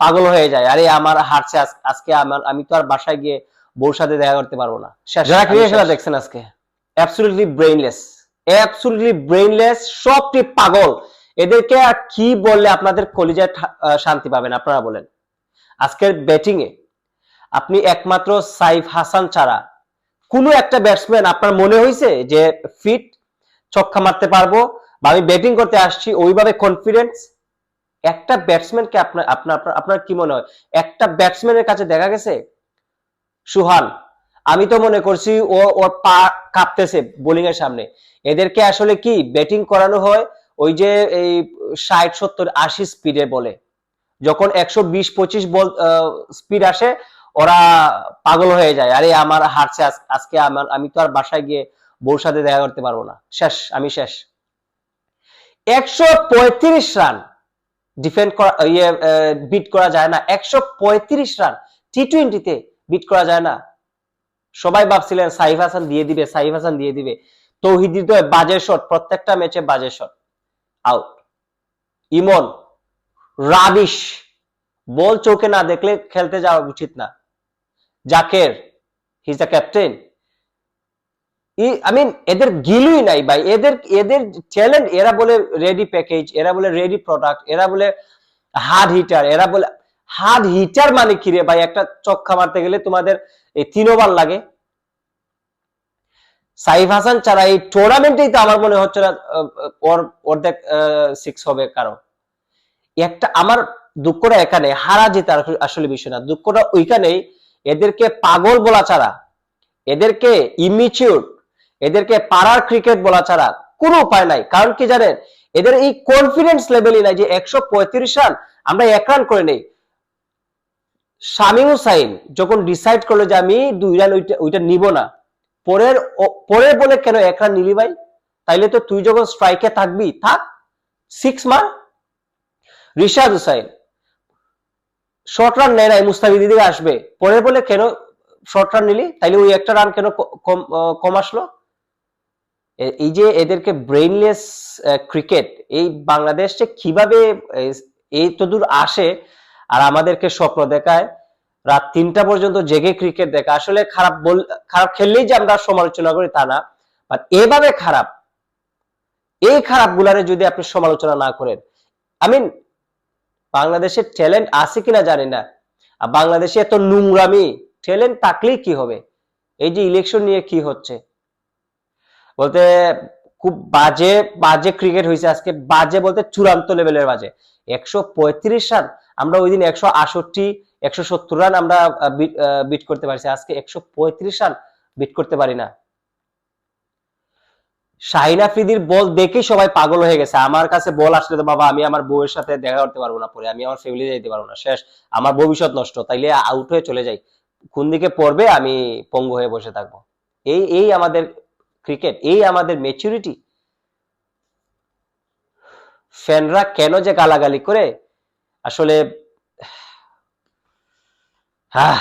পাগল হয়ে যায়। আরে আমার হারছে আজকে আমার আমি তো আর বাসায় গিয়ে বউর সাথে দেখা করতে পারব না। যারা ক্রিকেট খেলা দেখছেন আজকে অ্যাবসলিউটলি ব্রেইনলেস অ্যাবসলিউটলি ব্রেইনলেস সবটি পাগল। এদেরকে আর কি বললে আপনাদের কলিজায় শান্তি পাবেন আপনারা বলেন। আজকের ব্যাটিং এ আপনি একমাত্র সাইফ হাসান ছাড়া কোনো একটা ব্যাটসম্যান আপনার মনে হয়েছে যে ফিট ছক্কা মারতে পারব বা আমি ব্যাটিং করতে আসছি ওইভাবে কনফিডেন্স একটা ব্যাটসম্যানকে আপনার আপনার, আপনার- কি মনে হয়? একটা ব্যাটসম্যানের কাছে দেখা গেছে? সুহান, আমি তো মনে করছি ও ওর পা কাঁপতেছে বোলিং এর সামনে। এদেরকে আসলে কি ব্যাটিং করানো হয়? ওই যে এই ষাট, সত্তর, আশি স্পিডে বলে। যখন একশো বিশ, পঁচিশ বল স্পিড আসে, ওরা পাগল হয়ে যায়। আরে, আমার হারছে আজকে আমার, আমি তো আর বাসায় গিয়ে বউর সাথে দেখা করতে পারব না। শেষ, আমি শেষ। একশো পঁয়ত্রিশ রান। ডিফেন্ড করা ইয়ে বিট করা যায় না। একশো পঁয়ত্রিশ রান টি টোয়েন্টিতে বিট করা যায় না। সবাই ভাবছিলেন, সাইফ হাসান দিয়ে দিবে, সাইফ হাসান দিয়ে দিবে। তৌহিদি তো বাজে শট প্রত্যেকটা ম্যাচে বাজে shot out Emon rubbish ball চোখে না দেখলে খেলতে যাওয়া উচিত না। Jaker his the captain I mean এদের গিলুই নাই ভাই। এদের এদের ট্যালেন্ট এরা বলে রেডি প্যাকেজ এরা বলে রেডি প্রোডাক্ট এরা বলে হার্ড হিটার এরা বলে হার্ড হিটার মানে কি রে ভাই? একটা চক্কা মারতে গেলে তোমাদের তিন ওভার লাগে। সাইফ হাসান ছাড়া এই টুর্নামেন্টেই তো আমার মনে হচ্ছে না ওর, অর্ধেক সিক্স হবে কারও। একটা আমার দুঃখটা এখানে, হারা জেতা আসলে- আসলে বিষয় না। দুঃখটা ওইখানেই, এদেরকে পাগল বলা ছাড়া, এদেরকে ইমিচিউর এদেরকে পাড়ার ক্রিকেট বলা ছাড়া কোনো উপায় নাই। কারণ কি জানেন? এদের এই কনফিডেন্স লেভেলই নাই যে একশো পঁয়ত্রিশ রান আমরা এক রান করে নেই। শামিম হুসাইন যখন ডিসাইড করল যে আমি দুই রান ওইটা নিব না, পরের পরের বলে কেন এক রান নিলি ভাই? তাইলে তো তুই যখন স্ট্রাইকে থাকবি, থাক সিক্স মার। রিশাদ হুসাইন শর্ট রান নেয় নাই মুস্তাফিদি দিকে আসবে। পরের বলে কেন শর্ট রান নিলি? তাইলে ওই একটা রান কেন কম আসলো? এই যে এদেরকে ব্রেইনলেস ক্রিকেট এই বাংলাদেশে কীভাবে এই- তো দূর আসে আর আমাদেরকে স্বপ্ন দেখায়, রাত তিনটা পর্যন্ত জেগে ক্রিকেট দেখা। আসলে খারাপ বল, খারাপ খেললেই যে আমরা সমালোচনা করি তা না বাট এভাবে খারাপ, এই খারাপ গুলারে যদি আপনি সমালোচনা না করেন আই মিন বাংলাদেশের ট্যালেন্ট আছে কিনা জানি না, আর বাংলাদেশে এত নোংরামি ট্যালেন্ট থাকলেই কি হবে? এই যে ইলেকশন নিয়ে কি হচ্ছে? বলতে খুব বাজে বাজে ক্রিকেট হয়েছে আজকে। বাজে বলতে চূড়ান্ত লেভেলের বাজে। একশো পঁয়ত্রিশ রান, আমরা ওই দিন একশো আষট্টি, একশো সত্তর রান আমরা বিট করতে পারছি। আজকে একশো পঁয়ত্রিশ রান বিট করতে পারি না। শাহিন আফ্রিদির বল দেখেই সবাই পাগল হয়ে গেছে। আমার কাছে বল আসলে তো বাবা, আমি আমার বউয়ের সাথে দেখা করতে পারব না পরে। আমি আমার ফ্যামিলি যেতে পারব না। শেষ, আমার ভবিষ্যৎ নষ্ট। তাইলে আউট হয়ে চলে যাই। কোন দিকে পড়বে আমি পঙ্গু হয়ে বসে থাকব। এই এই আমাদের ক্রিকেট এই আমাদের মেচুরিটি ফ্যানরা কেন যে গালাগালি করে? আসলে হ্যাঁ